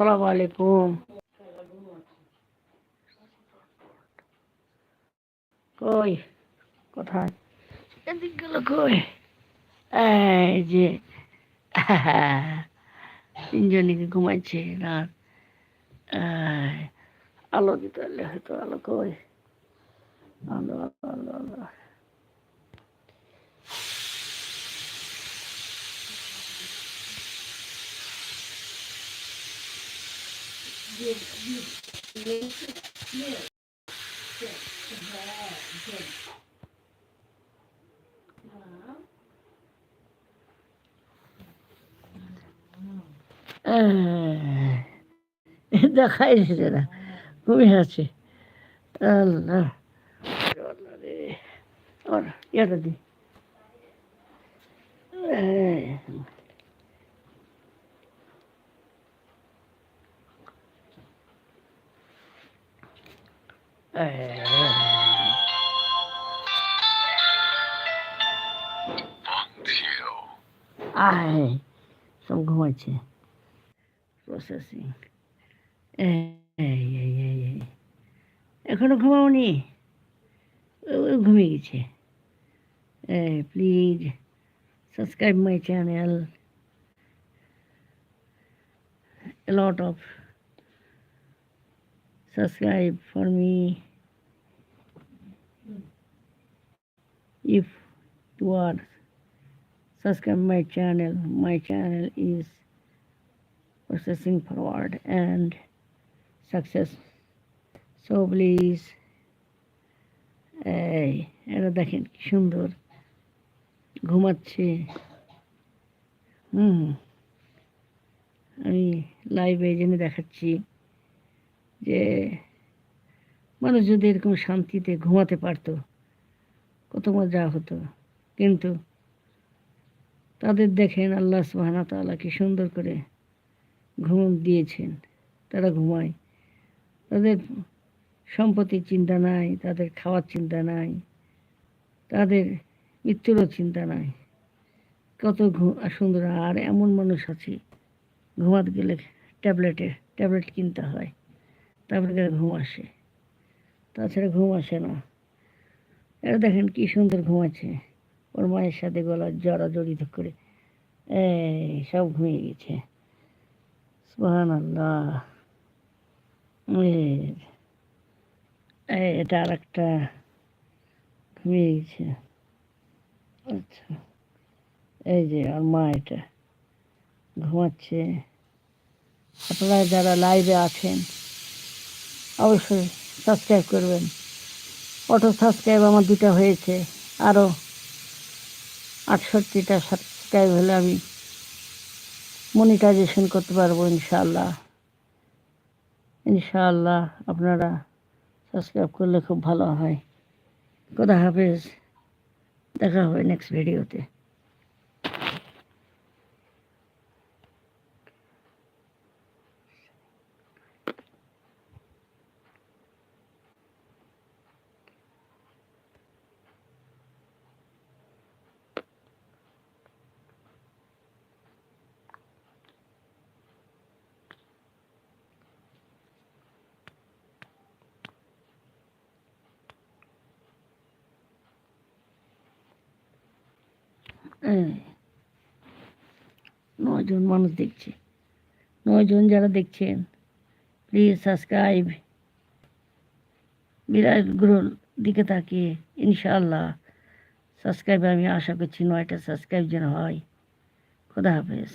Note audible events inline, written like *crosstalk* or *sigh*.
আসসালামু আলাইকুম। কই? কোথায়? এদিক গেল কই? এই যে তিনজনই ঘুমাচ্ছে এই, আলো দিতে পারলে হয়তো আলো কই? আলো আলো আলো। *laughs* দেখাই দিচ্ছে না। আছে। আল্লাহ। আল্লাহ রে। ওর ইয়েটা দি। এই, এই, আয় সব ঘুমাচ্ছে প্রসেসিং এই এই এই এই এই এখনও ঘুমাওনি? ও ও ঘুমিয়ে গেছে। Please subscribe my channel a lot of subscribe for me. If you are subscribe my channel my channel is processing forward and success so please এই এটা দেখেন কি সুন্দর ঘুমাচ্ছে হুম আমি লাইভে জন্য দেখাচ্ছি যে মানুষ যদি এরকম শান্তিতে ঘুমাতে পারতো কত মজা হতো। কিন্তু তাদের দেখেন আল্লাহ ওয়া তাআলা কি সুন্দর করে ঘুম দিয়েছেন। তারা ঘুমায়। তাদের সম্পত্তির চিন্তা নাই, তাদের খাওয়ার চিন্তা নাই, তাদের মৃত্যুরও চিন্তা নাই। কত সুন্দর, আর এমন মানুষ আছে, ঘুমাতে গেলে ট্যাবলেটে, ট্যাবলেট কিনতে হয়, তারপরে ঘুম আসে। তাছাড়া ঘুম আসে না। এটা দেখেন কি সুন্দর ঘুমাচ্ছে। ওর মায়ের সাথে গলা জড়া জড়িত করে। এই, সব ঘুমিয়ে গেছে। সুহান আল্লাহ এটা আর একটা ঘুমিয়ে গেছে। আচ্ছা এই যে আর মা এটা ঘুমাচ্ছে। আপনারা যারা লাইভে আছেন, অবশ্যই সাবস্ক্রাইব করবেন। অটো সাবস্ক্রাইব আমার দুটা হয়েছে। আরও আটষট্টিটা সাবস্ক্রাইব হলে আমি মনিটাইজেশন করতে পারব ইনশাল্লাহ ইনশাআল্লাহ আপনারা সাবস্ক্রাইব করলে খুব ভালো হয়। খোদা হাফেজ। দেখা হবে নেক্সট ভিডিওতে এই, নয়জন মানুষ দেখছে। নয়জন যারা দেখছেন প্লিজ সাবস্ক্রাইব বিরাট গ্রহণ দিকে তাকিয়ে ইনশাল্লাহ সাবস্ক্রাইব আমি আশা করছি নয়টা সাবস্ক্রাইব যেন হয়। খোদা হাফেজ।